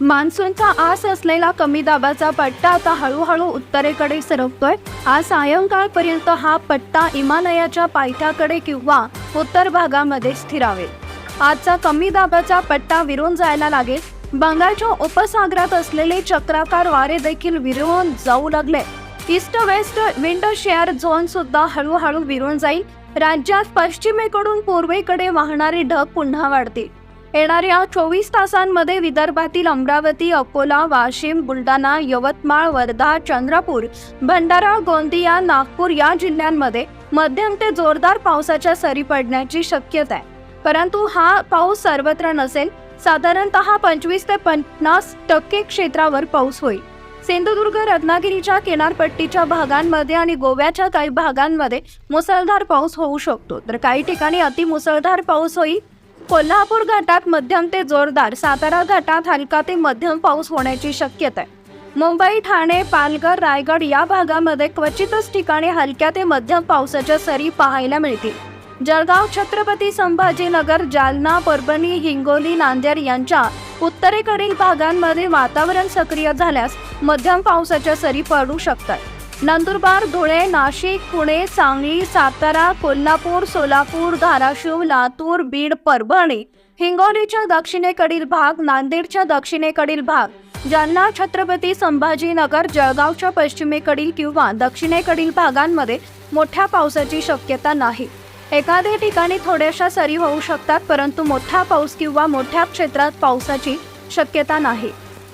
मान्सूनचा आस असलेला कमी दाबाचा पट्टा आता हळूहळू उत्तरेकडे सरकतोय. आज सायंकाळपर्यंत हा पट्टा हिमालयाच्या पायथ्याकडे किंवा उत्तर भागामध्ये स्थिरावेल. आजचा कमी दाबाचा पट्टा विरून जायला लागेल. बंगालच्या उपसागरात असलेले चक्राकार वारे देखील विरून जाऊ लागले. East west wind shear zone सुद्धा हळूहळू विरून जाईल. राज्यात पश्चिमेकडून पूर्वेकडे वाहणारे ढग पुन्हा वाढतील. येणाऱ्या चोवीस तासांमध्ये विदर्भातील अमरावती अकोला वाशिम बुलढाणा यवतमाळ वर्धा चंद्रपूर भंडारा गोंदिया नागपूर या जिल्ह्यांमध्ये मध्यम ते जोरदार पावसाच्या सरी पडण्याची शक्यता आहे. परंतु हा पाऊस सर्वत्र नसेल साधारणतः पंचवीस ते पन्नास टक्के क्षेत्रावर पाऊस होईल. सिंधुदुर्ग रत्नागिरीच्या किनारपट्टीच्या भागांमध्ये आणि गोव्याच्या काही भागांमध्ये मुसळधार पाऊस होऊ शकतो. तर काही ठिकाणी अतिमुसळधार पाऊस होईल कोल्हापूर घाटात मध्यम ते जोरदार सातारा घाटात हलका ते मध्यम पाऊस होण्याची शक्यता आहे. मुंबई ठाणे पालघर रायगड या भागामध्ये क्वचितच ठिकाणी हलक्या ते मध्यम पावसाच्या सरी पाहायला मिळतील. जळगाव छत्रपती संभाजीनगर जालना परभणी हिंगोली नांदेड यांच्या उत्तरेकडील भागांमध्ये वातावरण सक्रिय झाल्यास मध्यम पावसाच्या सरी पडू शकतात. नंदुरबार धुळे नाशिक पुणे सांगली सातारा कोल्हापूर सोलापूर धाराशिव लातूर बीड परभणी. हिंगोलीच्या दक्षिणेकडील भाग नांदेडच्या दक्षिणेकडील भाग. जालना छत्रपती संभाजीनगर जळगावच्या पश्चिमेकडील किंवा दक्षिणेकडील भागांमध्ये मोठ्या पावसाची शक्यता नाही. एखाद्या ठिकाणी थोड्याशा सरी होऊ शकतात परंतु मोठा पाऊस किंवा मोठ्या क्षेत्रात पावसाची शक्यता नाही.